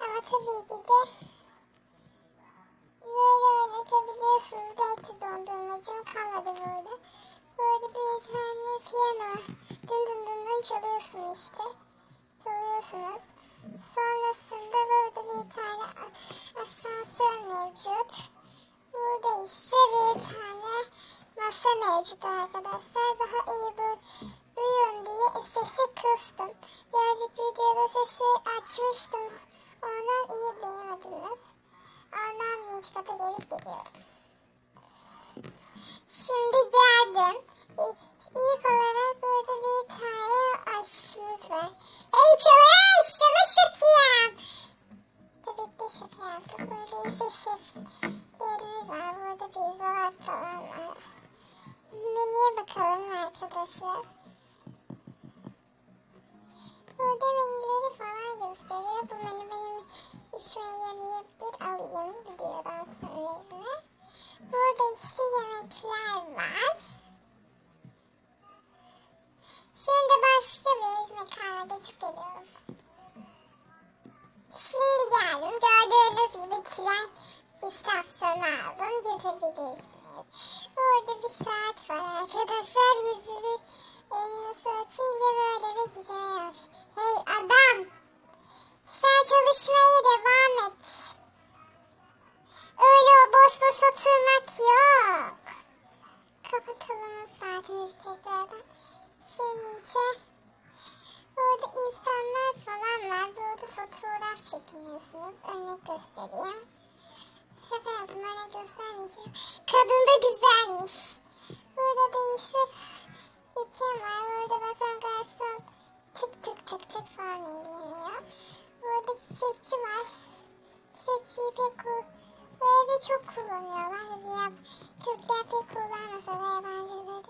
Ama tabii ki de böyle oynatabiliyorsunuz. Belki dondurmacım kalmadı böyle. Böyle bir tane piyano dın dın dın dın çalıyorsun işte. Çalıyorsunuz. Sonrasında burada bir tane asansör mevcut. Burada ise bir tane masa mevcut arkadaşlar. Daha iyi du duyun diye sesi kıstım. Bir önceki videoda sesi açmıştım. Ondan iyi duymadınız. Ondan birinci kata gelip geliyorum. Şimdi geldim. İlk, olarak burada bir tane aşımız var. Ey çalış! Çalış şefiyem! Tabii ki de şef yaptık. Burada ise şeflerimiz var. Burada pizzalar falan var. Menüye bakalım arkadaşlar. Sen çalışmaya devam et. Öyle boş boş oturmak yok. Kapatalım saatimizi tekrardan. Şimdi ise Burada insanlar falan var. Burada fotoğraf çekiniyorsunuz. Örnek göstereyim. Şaka yaptım örnek göstermeyeceğim. Kadın da güzelmiş. Pek ku- bu evi çok kullanıyorlar. Yap, Türkler pek kullanmasa da yabancıları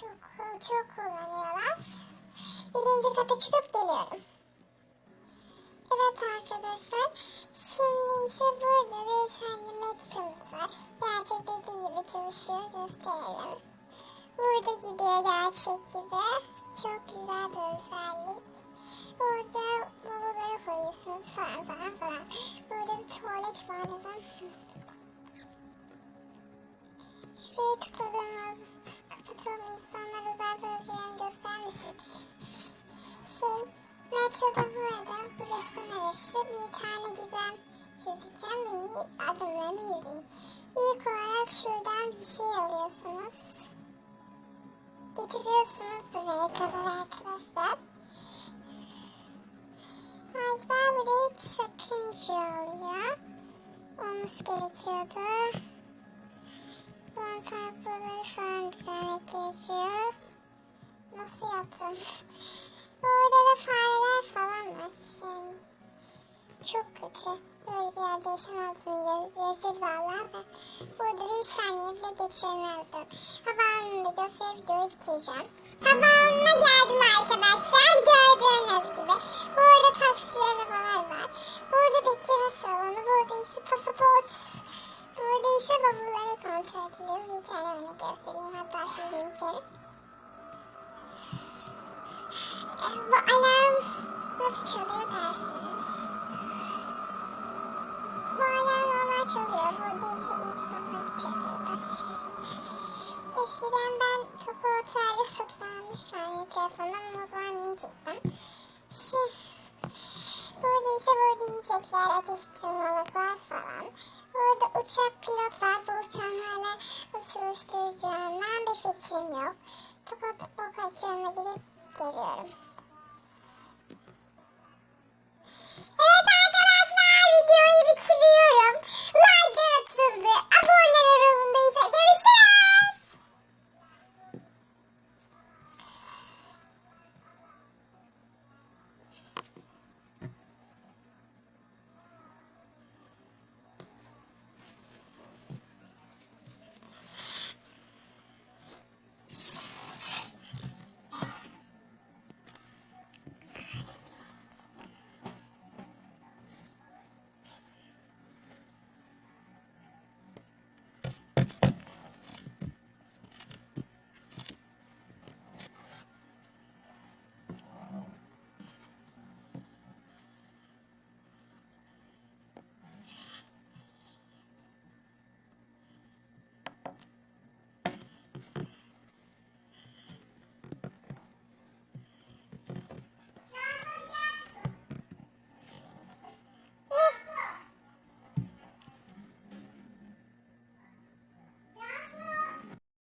çok çok kullanıyorlar. Birinci kata çıkıp geliyorum. Evet arkadaşlar. Şimdi ise burada tane metromuz var. Gerçekteki gibi çalışıyor. Gösterelim. Burada gidiyor gerçek gibi. Çok güzel bir özellik. Burada bavulları koyuyorsunuz falan falan falan. Burada bir tuvalet var. Neden? Şuraya tıkladığınız kapatalım insanlar özel bölgelerini göstermesin. Şey, metroda burada, burası neresi? Bir tane gizem çözeceğim. Beni adımlarımı izleyin. İlk olarak şuradan bir şey alıyorsunuz. Getiriyorsunuz buraya kadar arkadaşlar. Olması gerekiyordu. Ben kalkmaları falan düzenlemek gerekiyor. Nasıl yaptım? Burada da fareler falan var. Yani çok kötü. Böyle bir yerde yaşamazdım. Rezil valla. Geçirmezdim. Havaalanında gösterip videoyu bitireceğim. Havaalanına geldim arkadaşlar. Gördüğünüz gibi. Burada taksi arabalar var. Burada bekleme salonu. Burada ise pasaport. Burada ise bavulları kontrol ediliyor. Bir tane örnek göstereyim hatta sizin için. Bu Topu Otel'de satın almıştım mikrofonum. Ama o zaman miniciktim. Şimdi burada ise burada yiyecekler, atıştırmalıklar falan. Burada uçak pilot var. Bu uçağın hala çalıştıracağından bir fikrim yok. Topu Topu ekranına gidip geliyorum.